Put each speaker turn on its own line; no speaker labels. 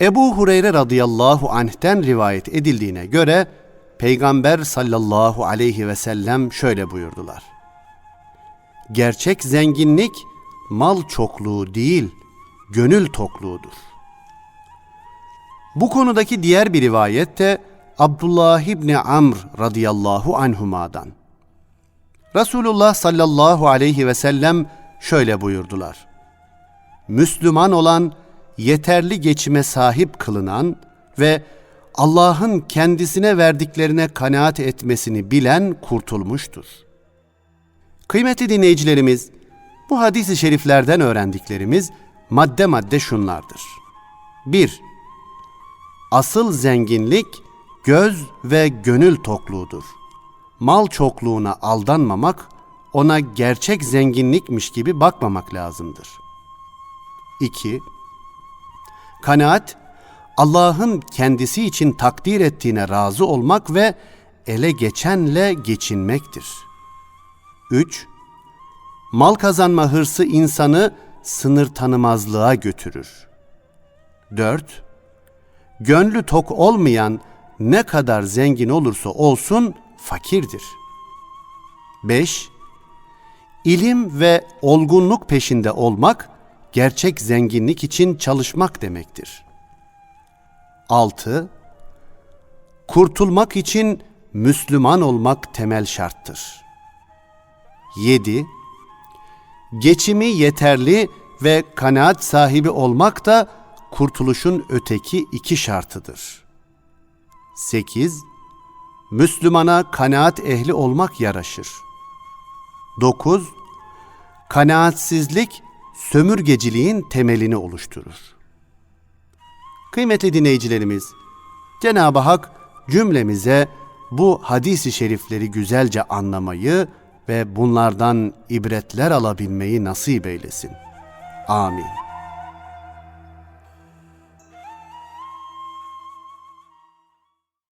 Ebu Hureyre radıyallahu anh'ten rivayet edildiğine göre Peygamber sallallahu aleyhi ve sellem şöyle buyurdular. Gerçek zenginlik mal çokluğu değil, gönül tokluğudur. Bu konudaki diğer bir rivayet de Abdullah İbni Amr radıyallahu anhuma'dan. Resulullah sallallahu aleyhi ve sellem şöyle buyurdular. Müslüman olan, yeterli geçime sahip kılınan ve Allah'ın kendisine verdiklerine kanaat etmesini bilen kurtulmuştur. Kıymetli dinleyicilerimiz, bu hadis-i şeriflerden öğrendiklerimiz madde madde şunlardır. 1. Asıl zenginlik göz ve gönül tokluğudur. Mal çokluğuna aldanmamak, ona gerçek zenginlikmiş gibi bakmamak lazımdır. 2. Kanaat, Allah'ın kendisi için takdir ettiğine razı olmak ve ele geçenle geçinmektir. 3. Mal kazanma hırsı insanı sınır tanımazlığa götürür. 4. Gönlü tok olmayan ne kadar zengin olursa olsun fakirdir. 5. İlim ve olgunluk peşinde olmak gerçek zenginlik için çalışmak demektir. 6. Kurtulmak için Müslüman olmak temel şarttır. 7. Geçimi yeterli ve kanaat sahibi olmak da kurtuluşun öteki iki şartıdır. 8. Müslümana kanaat ehli olmak yaraşır. 9. Kanaatsizlik sömürgeciliğin temelini oluşturur. Kıymetli dinleyicilerimiz, Cenab-ı Hak cümlemize bu hadisi şerifleri güzelce anlamayı ve bunlardan ibretler alabilmeyi nasip eylesin. Amin.